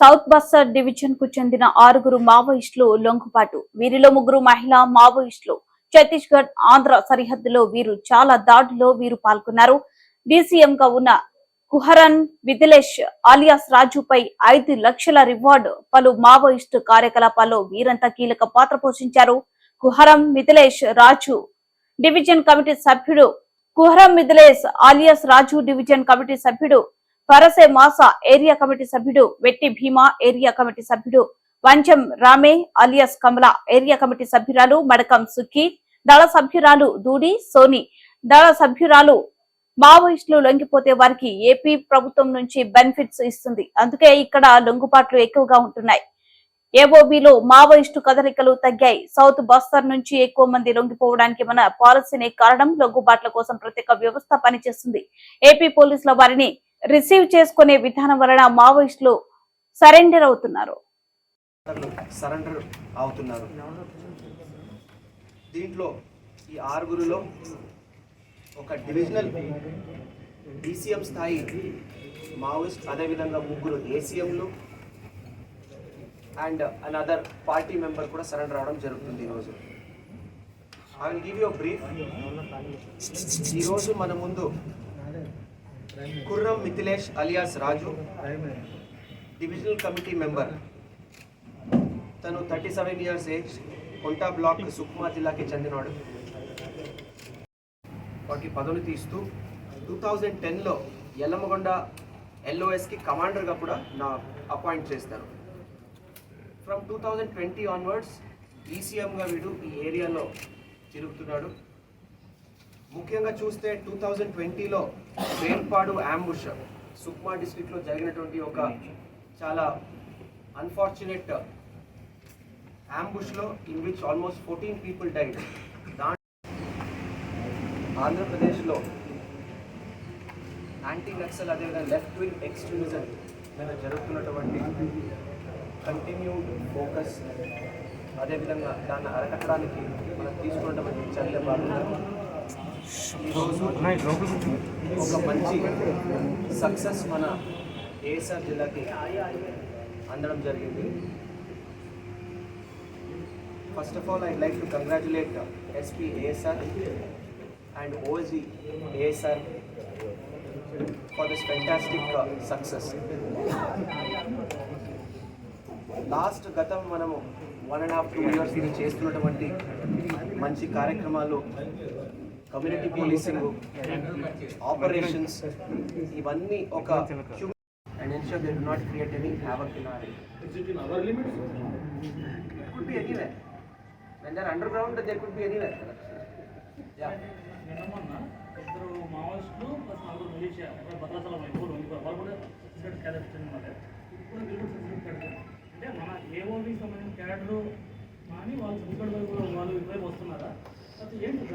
South Bastar డివిజన్కు చెందిన ఆరుగురు మావోయిస్టులు లొంగుబాటు. వీరిలో ముగ్గురు మహిళా మావోయిస్టులు. ఛత్తీస్గఢ్ ఆంధ్ర సరిహద్దులో వీరు చాలా దాడుల్లో వీరు పాల్గొన్నారు. డీసీఎం గా ఉన్న కుహరన్ విదిలేష్ ఆలియాస్ రాజుపై ఐదు లక్షల రివార్డు పలు మావోయిస్టు కార్యకలాపాల్లో వీరంతా కీలక పాత్ర పోషించారు. కుహరం మిథిలేష్ రాజు డివిజన్ కమిటీ సభ్యుడు కుహరం Mithilesh alias Raju division committee సభ్యుడు పరసే మాస ఏరియా కమిటీ సభ్యుడు వెట్టి భీమా ఏరియా కమిటీ సభ్యుడు వంచం రామే అలియాస్ కమల ఏరియా కమిటీ సభ్యురాలు మడకం సుఖి దళ సభ్యురాలు దూడి సోని దళ సభ్యురాలు మావోయిస్టులు లొంగిపోతే వారికి ఏపీ ప్రభుత్వం నుంచి బెనిఫిట్స్ ఇస్తుంది. అందుకే ఇక్కడ లొంగుబాట్లు ఎక్కువగా ఉంటున్నాయి. ఏఓబిలో మావోయిస్టు కదలికలు తగ్గాయి. సౌత్ బస్తర్ నుంచి ఎక్కువ మంది లొంగిపోవడానికి మన పాలసీనే కారణం. లొంగుబాట్ల కోసం ప్రత్యేక వ్యవస్థ పనిచేస్తుంది. ఏపీ పోలీసుల వారిని రిసీవ్ చేసుకునే విధానం వలన మావోయిస్టులు సరెండర్ అవుతున్నారు. సరెండర్ అవుతున్నారు. దీంట్లో ఈ ఆరుగురులో ఒక డివిజనల్ డీసీఎం స్థాయి మావోయిస్ట్ అదేవిధంగా ముగ్గురు ఏసీఎంలు అండ్ అనదర్ పార్టీ మెంబర్ కూడా సరెండర్ అవడం జరుగుతుంది ఈరోజు. I will give you brief ఈరోజు మన ముందు Kurram Mithilesh alias Raju divisional committee member తను thirty seven years age Konta block Sukma జిల్లాకి చెందినవాడు. వాటికి పదవులు తీస్తూ టూ థౌజండ్ టెన్లో ఎల్లమగొండ ఎల్ఓఎస్కి కమాండర్గా కూడా నా అపాయింట్ చేస్తారు. From two thousand twenty onwards ఈసీఎంగా వీడు ఈ ఏరియాలో తిరుగుతున్నాడు. ముఖ్యంగా చూస్తే టూ థౌజండ్ ట్వంటీలో వేర్పాడు అంబుష్ సుక్మా డిస్ట్రిక్ట్లో జరిగినటువంటి ఒక చాలా unfortunate అంబుష్లో in which almost fourteen people died the ఆంధ్రప్రదేశ్లో యాంటీ నక్సల్ అదేవిధంగా లెఫ్ట్ వింగ్ ఎక్స్ట్రీమిజం మీద జరుగుతున్నటువంటి కంటిన్యూడ్ ఫోకస్ అదేవిధంగా దాన్ని అరకట్టడానికి మనం తీసుకున్నటువంటి చర్య భాగంగా ఒక మంచి సక్సెస్ మన ఏఎస్ఆర్ జిల్లాకి అందడం జరిగింది. First of all I like to congratulate SP ASR and OG ASR for this fantastic success last గతం మనము one and half two years ఇది చేస్తున్నటువంటి మంచి కార్యక్రమాలు కమ్యూనిటీ పోలీసింగ్ ఆపరేషన్స్ ఇవన్నీ ఒక and ensure they do not create any havoc in could be anywhere. When they're underground, there could be anywhere. Yeah. నిన్న మొన్న ఇద్దరు మావోయిస్టులు ప్లస్ నలుగురు మిలిషియా అక్కడ భద్రాచలం వైపు వాళ్ళు కూడా సిగరెట్ అనమాట ఇప్పుడు వీళ్ళు కూడా సిగరెట్ క్యాడెట్ అంటే మన ఏఓబికి సంబంధించిన క్యాడర్ కానీ వాళ్ళు సిగరెట్ వైపు వాళ్ళు ఇటువైపు వస్తున్నారా అది ఏంటి